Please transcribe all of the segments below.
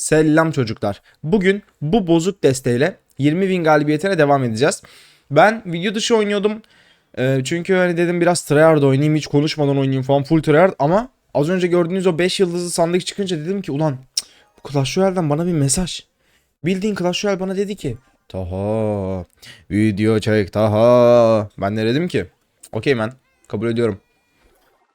Selam çocuklar. Bugün bu bozuk desteğiyle 20 win galibiyetine devam edeceğiz. Ben video dışı oynuyordum. Ee, çünkü hani dedim biraz tryhard oynayayım hiç konuşmadan oynayayım falan full tryhard ama az önce gördüğünüz o 5 yıldızlı sandık çıkınca dedim ki ulan Clash Royale'den bana bir mesaj. Bildiğin Clash Royale bana dedi ki Taha video çek Taha. Ben de dedim ki okey ben kabul ediyorum.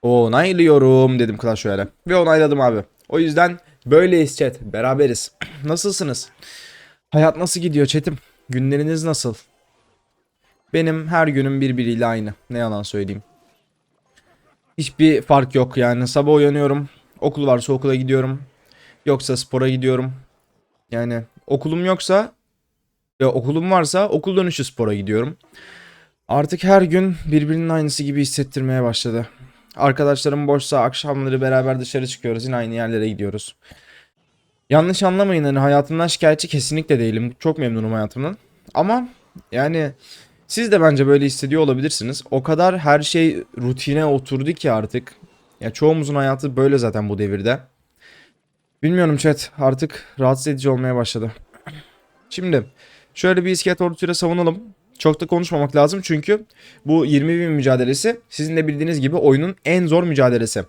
Onaylıyorum dedim Clash Royale'e. Ve onayladım abi. O yüzden böyleyiz chat. Beraberiz. Nasılsınız? Hayat nasıl gidiyor chatim? Günleriniz nasıl? Benim her günüm birbiriyle aynı. Ne yalan söyleyeyim. Hiçbir fark yok yani. Sabah uyanıyorum. Okul varsa okula gidiyorum. Yoksa spora gidiyorum. Yani okulum yoksa ya okulum varsa okul dönüşü spora gidiyorum. Artık her gün birbirinin aynısı gibi hissettirmeye başladı. Arkadaşlarım boşsa akşamları beraber dışarı çıkıyoruz. Yine aynı yerlere gidiyoruz. Yanlış anlamayın hani hayatımdan şikayetçi kesinlikle değilim. Çok memnunum hayatımdan. Ama yani siz de bence böyle hissediyor olabilirsiniz. O kadar her şey rutine oturdu ki artık. Ya çoğumuzun hayatı böyle zaten bu devirde. Bilmiyorum chat artık rahatsız edici olmaya başladı. Şimdi şöyle bir iskelet ordusuyla savunalım. Çok da konuşmamak lazım çünkü bu 20 bin mücadelesi sizin de bildiğiniz gibi oyunun en zor mücadelesi.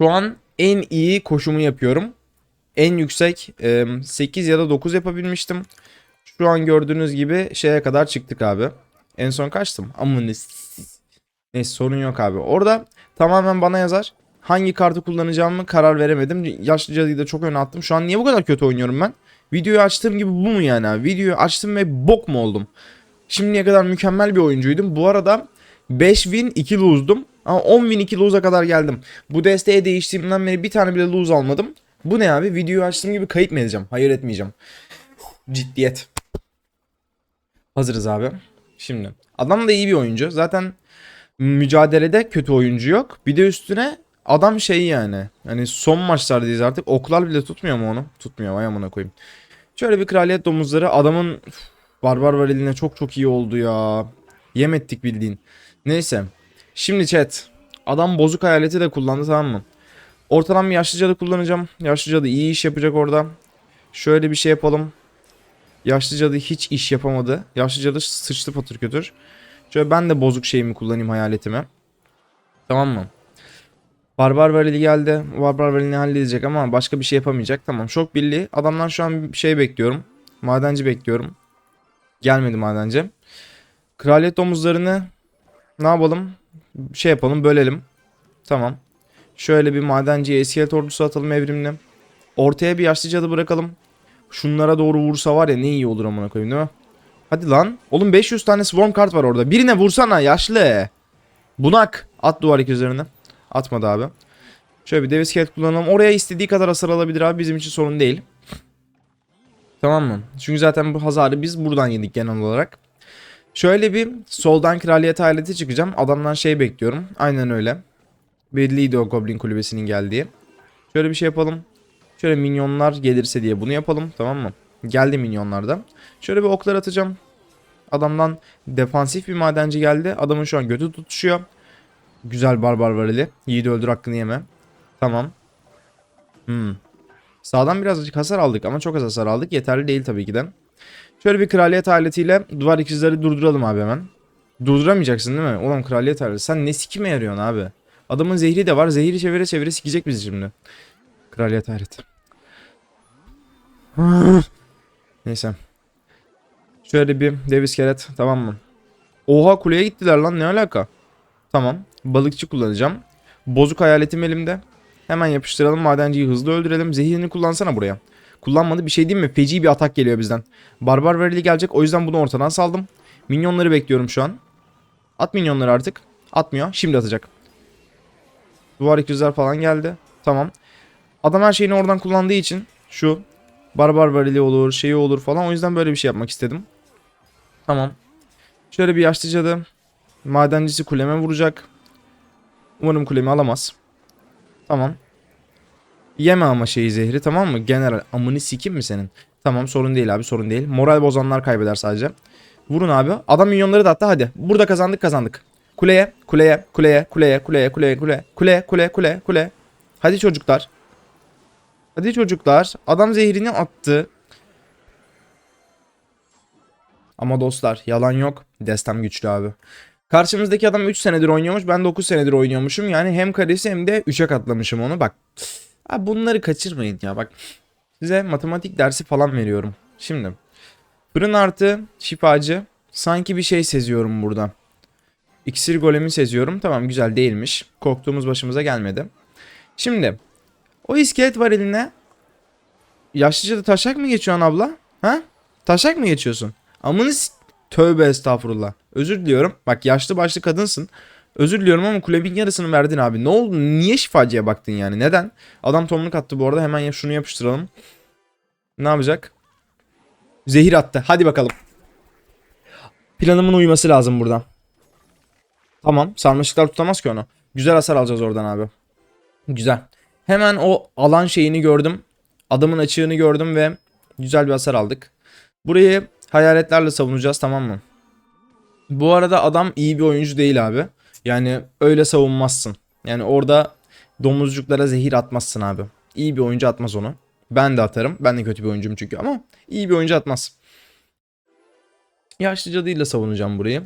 Şu an en iyi koşumu yapıyorum. En yüksek e, 8 ya da 9 yapabilmiştim. Şu an gördüğünüz gibi şeye kadar çıktık abi. En son kaçtım? Amına s- Neyse sorun yok abi. Orada tamamen bana yazar. Hangi kartı kullanacağımı karar veremedim. Yaşlı cadıyı da çok öne attım. Şu an niye bu kadar kötü oynuyorum ben? Videoyu açtığım gibi bu mu yani abi? Videoyu açtım ve bok mu oldum? Şimdiye kadar mükemmel bir oyuncuydum. Bu arada 5 win 2 lose'dum. Ama 10 win 2 lose'a kadar geldim. Bu desteğe değiştiğimden beri bir tane bile lose almadım. Bu ne abi? Videoyu açtığım gibi kayıt mı edeceğim? Hayır etmeyeceğim. Ciddiyet. Hazırız abi. Şimdi. Adam da iyi bir oyuncu. Zaten mücadelede kötü oyuncu yok. Bir de üstüne adam şey yani. Hani son maçlardayız artık. Oklar bile tutmuyor mu onu? Tutmuyor. Vay amına koyayım. Şöyle bir kraliyet domuzları. Adamın barbar var eline çok çok iyi oldu ya. Yem ettik bildiğin. Neyse. Şimdi chat. Adam bozuk hayaleti de kullandı tamam mı? Ortadan bir yaşlı cadı kullanacağım. Yaşlı cadı iyi iş yapacak orada. Şöyle bir şey yapalım. Yaşlı cadı hiç iş yapamadı. Yaşlı cadı sıçtı patır kötür. Şöyle ben de bozuk şeyimi kullanayım hayaletime. Tamam mı? Barbar varili geldi. Barbar varilini halledecek ama başka bir şey yapamayacak. Tamam şok birliği. Adamlar şu an şey bekliyorum. Madenci bekliyorum. Gelmedi madenci. Kraliyet domuzlarını ne yapalım? Şey yapalım bölelim. Tamam. Şöyle bir madenciye iskelet ordusu atalım evrimle. Ortaya bir yaşlı cadı bırakalım. Şunlara doğru vursa var ya ne iyi olur amına koyayım değil mi? Hadi lan. Oğlum 500 tane swarm kart var orada. Birine vursana yaşlı. Bunak. At duvar üzerine. Atmadı abi. Şöyle bir dev iskelet kullanalım. Oraya istediği kadar hasar alabilir abi. Bizim için sorun değil. Tamam mı? Çünkü zaten bu hasarı biz buradan yedik genel olarak. Şöyle bir soldan kraliyet aleti çıkacağım. Adamdan şey bekliyorum. Aynen öyle. Belliydi o Goblin kulübesinin geldiği. Şöyle bir şey yapalım. Şöyle minyonlar gelirse diye bunu yapalım. Tamam mı? Geldi minyonlar da. Şöyle bir oklar atacağım. Adamdan defansif bir madenci geldi. Adamın şu an götü tutuşuyor. Güzel barbar varili. Yiğidi öldür hakkını yeme. Tamam. Hmm. Sağdan birazcık hasar aldık ama çok az hasar aldık. Yeterli değil tabii ki de. Şöyle bir kraliyet aletiyle duvar ikizleri durduralım abi hemen. Durduramayacaksın değil mi? Oğlum kraliyet aleti. Sen ne sikime yarıyorsun abi? Adamın zehri de var. Zehri çevire çevire sikecek bizi şimdi. Kraliyet aleti. Neyse. Şöyle bir dev iskelet tamam mı? Oha kuleye gittiler lan ne alaka? Tamam. Balıkçı kullanacağım. Bozuk hayaletim elimde. Hemen yapıştıralım madenciyi hızlı öldürelim. Zehirini kullansana buraya. Kullanmadı bir şey değil mi? Feci bir atak geliyor bizden. Barbar verili gelecek o yüzden bunu ortadan saldım. Minyonları bekliyorum şu an. At minyonları artık. Atmıyor. Şimdi atacak. Duvar ikizler falan geldi. Tamam. Adam her şeyini oradan kullandığı için şu barbar varili olur, şeyi olur falan. O yüzden böyle bir şey yapmak istedim. Tamam. Şöyle bir yaşlı cadı. Madencisi kuleme vuracak. Umarım kulemi alamaz. Tamam. Yeme ama şeyi zehri tamam mı? General amını sikim mi senin? Tamam sorun değil abi sorun değil. Moral bozanlar kaybeder sadece. Vurun abi. Adam milyonları da attı hadi. Burada kazandık kazandık. Kuleye, kuleye, kuleye, kuleye, kuleye, kuleye, kule, kule, kule, kule, kule. Hadi çocuklar. Hadi çocuklar. Adam zehrini attı. Ama dostlar yalan yok. Destem güçlü abi. Karşımızdaki adam 3 senedir oynuyormuş. Ben 9 senedir oynuyormuşum. Yani hem karesi hem de 3'e katlamışım onu. Bak. Abi bunları kaçırmayın ya. Bak. Size matematik dersi falan veriyorum. Şimdi. Fırın artı şifacı. Sanki bir şey seziyorum burada. İksir golemi seziyorum. Tamam güzel değilmiş. Korktuğumuz başımıza gelmedi. Şimdi. O iskelet var eline. Yaşlıca da taşak mı geçiyorsun abla? Ha? Taşak mı geçiyorsun? Amını Tövbe estağfurullah. Özür diliyorum. Bak yaşlı başlı kadınsın. Özür diliyorum ama kulemin yarısını verdin abi. Ne oldu? Niye şifacıya baktın yani? Neden? Adam tomruk attı bu arada. Hemen ya şunu yapıştıralım. Ne yapacak? Zehir attı. Hadi bakalım. Planımın uyması lazım buradan. Tamam. Sarmaşıklar tutamaz ki onu. Güzel hasar alacağız oradan abi. Güzel. Hemen o alan şeyini gördüm. Adamın açığını gördüm ve güzel bir hasar aldık. Burayı hayaletlerle savunacağız tamam mı? Bu arada adam iyi bir oyuncu değil abi. Yani öyle savunmazsın. Yani orada domuzcuklara zehir atmazsın abi. İyi bir oyuncu atmaz onu. Ben de atarım. Ben de kötü bir oyuncuyum çünkü ama iyi bir oyuncu atmaz. Yaşlı cadıyla savunacağım burayı.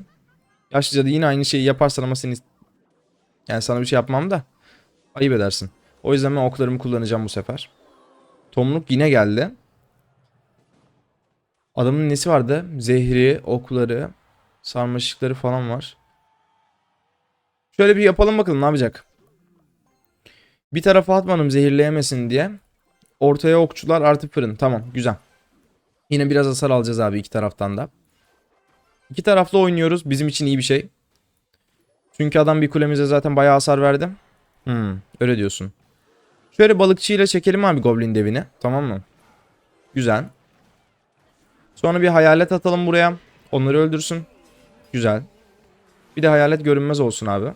Yaşlı cadı yine aynı şeyi yaparsan ama seni yani sana bir şey yapmam da ayıp edersin. O yüzden ben oklarımı kullanacağım bu sefer. Tomruk yine geldi. Adamın nesi vardı? Zehri, okları, sarmaşıkları falan var. Şöyle bir yapalım bakalım ne yapacak. Bir tarafa atmadım zehirleyemesin diye. Ortaya okçular artı fırın. Tamam güzel. Yine biraz hasar alacağız abi iki taraftan da. İki taraflı oynuyoruz. Bizim için iyi bir şey. Çünkü adam bir kulemize zaten bayağı hasar verdi. Hmm, öyle diyorsun. Şöyle balıkçıyla çekelim abi Goblin devini. Tamam mı? Güzel. Sonra bir hayalet atalım buraya. Onları öldürsün. Güzel. Bir de hayalet görünmez olsun abi.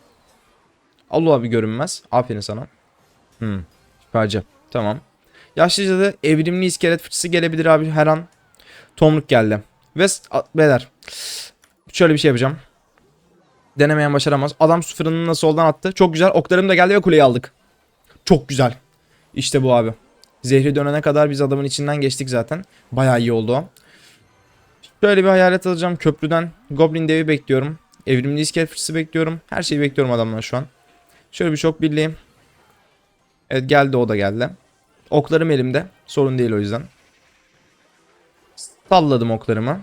Allah abi görünmez. Aferin sana. Hmm. Şifacı. Tamam. Yaşlıca da evrimli iskelet fıçısı gelebilir abi her an. Tomruk geldi. Ve beyler. Şöyle bir şey yapacağım. Denemeyen başaramaz. Adam su fırınını soldan attı. Çok güzel. Oklarım da geldi ve kuleyi aldık. Çok güzel. İşte bu abi. Zehri dönene kadar biz adamın içinden geçtik zaten. Bayağı iyi oldu o. Şöyle bir hayalet alacağım köprüden. Goblin devi bekliyorum. Evrimli iskelet fıçısı bekliyorum. Her şeyi bekliyorum adamdan şu an. Şöyle bir şok birliği. Evet geldi o da geldi. Oklarım elimde. Sorun değil o yüzden. Salladım oklarımı.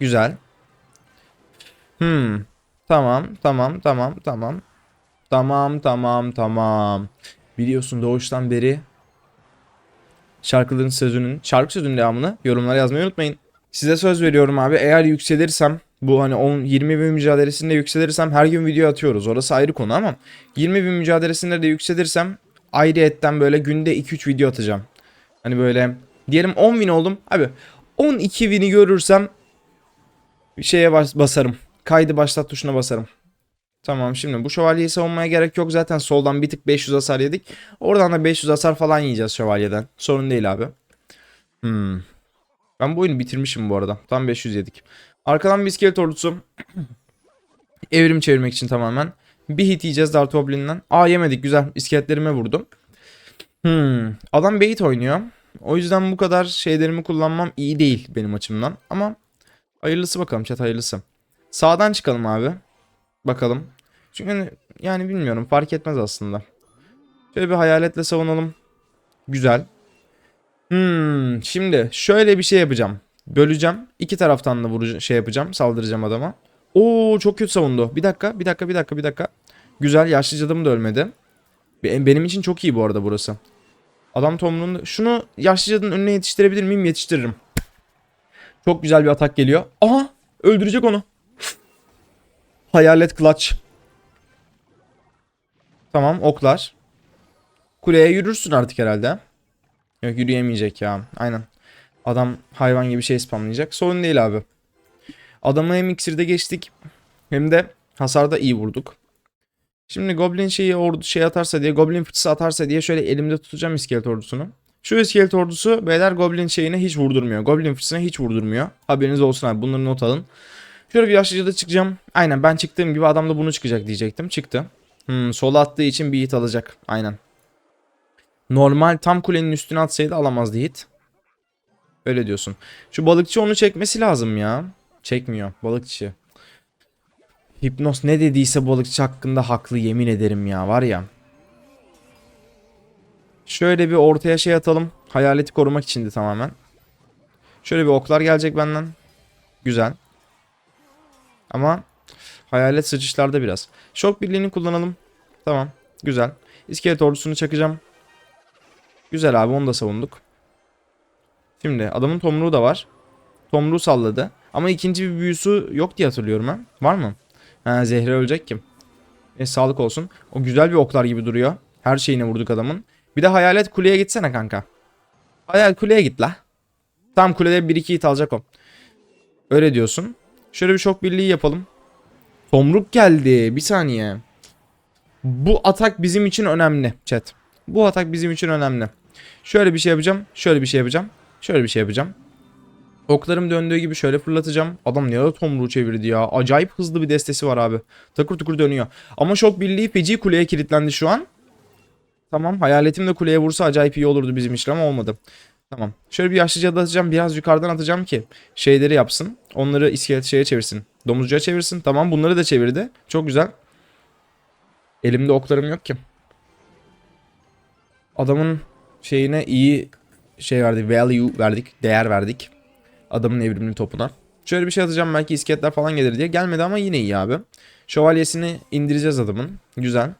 Güzel. Hmm. Tamam, tamam, tamam, tamam. Tamam, tamam, tamam. Biliyorsun doğuştan beri şarkıların sözünün, şarkı sözünün devamını yorumlara yazmayı unutmayın. Size söz veriyorum abi. Eğer yükselirsem bu hani 10 20 bin mücadelesinde yükselirsem her gün video atıyoruz. Orası ayrı konu ama 20 bin mücadelesinde de yükselirsem ayrıyetten böyle günde 2-3 video atacağım. Hani böyle diyelim 10 bin oldum. Abi 12 bini görürsem bir şeye bas- basarım. Kaydı başlat tuşuna basarım. Tamam şimdi bu şövalyeyi savunmaya gerek yok. Zaten soldan bir tık 500 hasar yedik. Oradan da 500 hasar falan yiyeceğiz şövalyeden. Sorun değil abi. Hmm. Ben bu oyunu bitirmişim bu arada. Tam 500 yedik. Arkadan bir iskelet ordusu. Evrim çevirmek için tamamen. Bir hit yiyeceğiz Dart Goblin'den. Aa yemedik güzel. İskeletlerime vurdum. Hmm. Adam bait oynuyor. O yüzden bu kadar şeylerimi kullanmam iyi değil benim açımdan. Ama hayırlısı bakalım chat hayırlısı. Sağdan çıkalım abi. Bakalım. Çünkü yani bilmiyorum fark etmez aslında. Şöyle bir hayaletle savunalım. Güzel. Hmm, şimdi şöyle bir şey yapacağım. Böleceğim. İki taraftan da vuracağım, şey yapacağım. Saldıracağım adama. Oo çok kötü savundu. Bir dakika, bir dakika, bir dakika, bir dakika. Güzel, yaşlı cadım da ölmedi. Be- Benim için çok iyi bu arada burası. Adam tomruğunda... Şunu yaşlı cadının önüne yetiştirebilir miyim? Yetiştiririm. Çok güzel bir atak geliyor. Aha! Öldürecek onu. Hayalet clutch. Tamam oklar. Kuleye yürürsün artık herhalde. Yok yürüyemeyecek ya. Aynen. Adam hayvan gibi şey spamlayacak. Sorun değil abi. Adamı hem iksirde geçtik hem de hasarda iyi vurduk. Şimdi Goblin şeyi ordu şey atarsa diye Goblin fıçısı atarsa diye şöyle elimde tutacağım iskelet ordusunu. Şu iskelet ordusu beyler Goblin şeyine hiç vurdurmuyor. Goblin fıçısına hiç vurdurmuyor. Haberiniz olsun abi bunları not alın. Şöyle bir yaşlıca çıkacağım. Aynen ben çıktığım gibi adam da bunu çıkacak diyecektim. Çıktı. Hmm, sola attığı için bir hit alacak. Aynen. Normal tam kulenin üstüne atsaydı alamazdı hit. Öyle diyorsun. Şu balıkçı onu çekmesi lazım ya. Çekmiyor balıkçı. Hipnos ne dediyse balıkçı hakkında haklı yemin ederim ya var ya. Şöyle bir ortaya şey atalım. Hayaleti korumak içindi tamamen. Şöyle bir oklar gelecek benden. Güzel. Ama hayalet sıçışlarda biraz. Şok birliğini kullanalım. Tamam. Güzel. İskelet ordusunu çakacağım. Güzel abi onu da savunduk. Şimdi adamın tomruğu da var. Tomruğu salladı. Ama ikinci bir büyüsü yok diye hatırlıyorum ben. Var mı? Ha Zehra ölecek kim? E, sağlık olsun. O güzel bir oklar gibi duruyor. Her şeyine vurduk adamın. Bir de hayalet kuleye gitsene kanka. Hayal kuleye git la. Tam kulede 1-2 hit alacak o. Öyle diyorsun. Şöyle bir şok birliği yapalım. Tomruk geldi. Bir saniye. Bu atak bizim için önemli chat. Bu atak bizim için önemli. Şöyle bir şey yapacağım. Şöyle bir şey yapacağım. Şöyle bir şey yapacağım. Oklarım döndüğü gibi şöyle fırlatacağım. Adam ne ara tomruğu çevirdi ya. Acayip hızlı bir destesi var abi. Takır tukur dönüyor. Ama şok birliği feci kuleye kilitlendi şu an. Tamam hayaletim de kuleye vursa acayip iyi olurdu bizim için ama olmadı. Tamam. Şöyle bir yaşlıca atacağım. Biraz yukarıdan atacağım ki şeyleri yapsın. Onları iskelet şeye çevirsin. Domuzcuya çevirsin. Tamam bunları da çevirdi. Çok güzel. Elimde oklarım yok ki. Adamın şeyine iyi şey verdik. Value verdik. Değer verdik. Adamın evrimli topuna. Şöyle bir şey atacağım belki iskeletler falan gelir diye. Gelmedi ama yine iyi abi. Şövalyesini indireceğiz adamın. Güzel.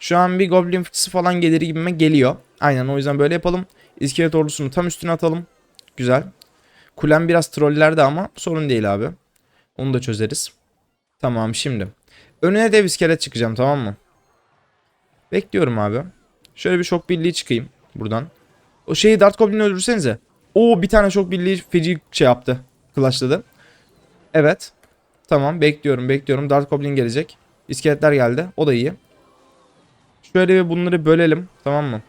Şu an bir goblin fıçısı falan gelir gibime geliyor. Aynen o yüzden böyle yapalım. İskelet ordusunu tam üstüne atalım. Güzel. Kulem biraz trollerde ama sorun değil abi. Onu da çözeriz. Tamam şimdi. Önüne dev iskelet çıkacağım tamam mı? Bekliyorum abi. Şöyle bir şok birliği çıkayım buradan. O şeyi Dart Goblin'i öldürsenize. Oo bir tane şok birliği feci şey yaptı. Clutchladı. Evet. Tamam bekliyorum bekliyorum. Dart Goblin gelecek. İskeletler geldi. O da iyi. Şöyle bir bunları bölelim. Tamam mı?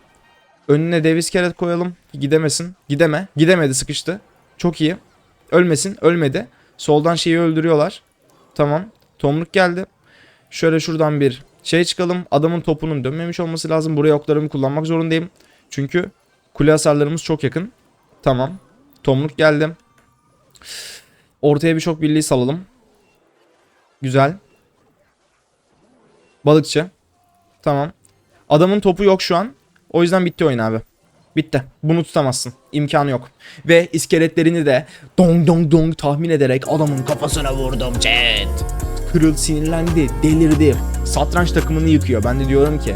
Önüne dev iskelet koyalım. Gidemesin. Gideme. Gidemedi sıkıştı. Çok iyi. Ölmesin. Ölmedi. Soldan şeyi öldürüyorlar. Tamam. Tomruk geldi. Şöyle şuradan bir şey çıkalım. Adamın topunun dönmemiş olması lazım. Buraya oklarımı kullanmak zorundayım. Çünkü kule hasarlarımız çok yakın. Tamam. Tomruk geldi. Ortaya bir şok birliği salalım. Güzel. Balıkçı. Tamam. Adamın topu yok şu an. O yüzden bitti oyun abi. Bitti. Bunu tutamazsın. İmkanı yok. Ve iskeletlerini de dong dong dong tahmin ederek adamın kafasına vurdum chat. Kırıl sinirlendi, delirdi. Satranç takımını yıkıyor. Ben de diyorum ki